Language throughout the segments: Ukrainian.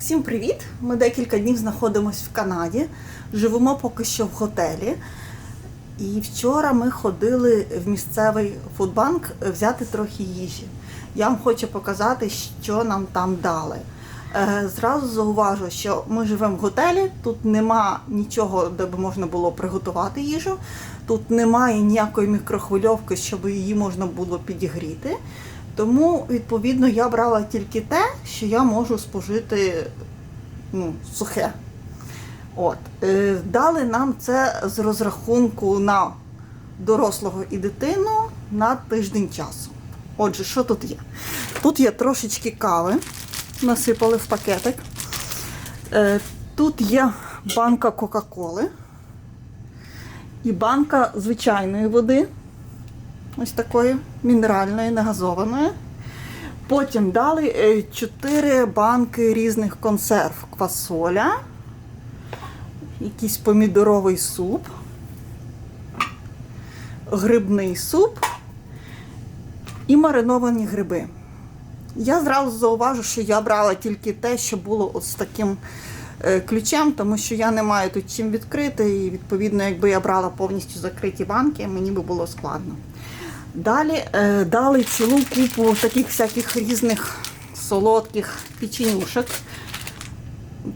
Всім привіт! Ми декілька днів знаходимося в Канаді, живемо поки що в готелі. І вчора ми ходили в місцевий фудбанк взяти трохи їжі. Я вам хочу показати, що нам там дали. Е, Зразу зауважу, що ми живемо в готелі, тут нема нічого, де б можна було приготувати їжу. Тут немає ніякої мікрохвильовки, щоб її можна було підігріти. Тому, відповідно, я брала тільки те, що я можу спожити ну, сухе. От. Е, Дали нам це з розрахунку на дорослого і дитину на тиждень часу. Отже, що тут є? Тут є трошечки кави, насипали в пакетик. Е, Тут є банка Кока-Коли і банка звичайної води. Ось такої мінеральної, негазованої. Потім дали 4 банки різних консерв. Квасоля, якийсь помідоровий суп, грибний суп і мариновані гриби. Я зразу зауважу, що я брала тільки те, що було з таким е, ключем, тому що я не маю тут чим відкрити, і відповідно, якби я брала повністю закриті банки, мені би було складно. Далі е, дали цілу купу таких всяких різних солодких печенюшок.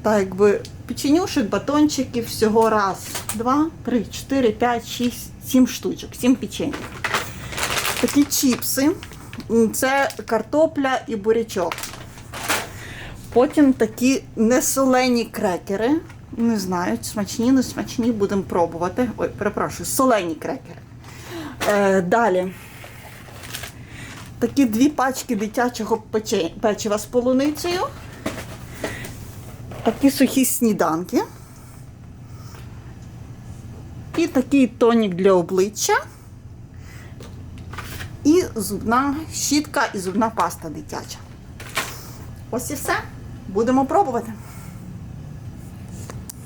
Так, якби печенюшок, батончиків всього раз, два, три, чотири, п'ять, шість, сім штучок, сім печеньок. Такі чіпси. Це картопля і бурячок. Потім такі несолені крекери. Не знаю, смачні, не смачні, будемо пробувати. Ой, перепрошую, солені крекери. Е, далі. Такі дві пачки дитячого печива з полуницею. Такі сухі сніданки. І такий тонік для обличчя. І зубна щітка і зубна паста дитяча. Ось і все. Будемо пробувати.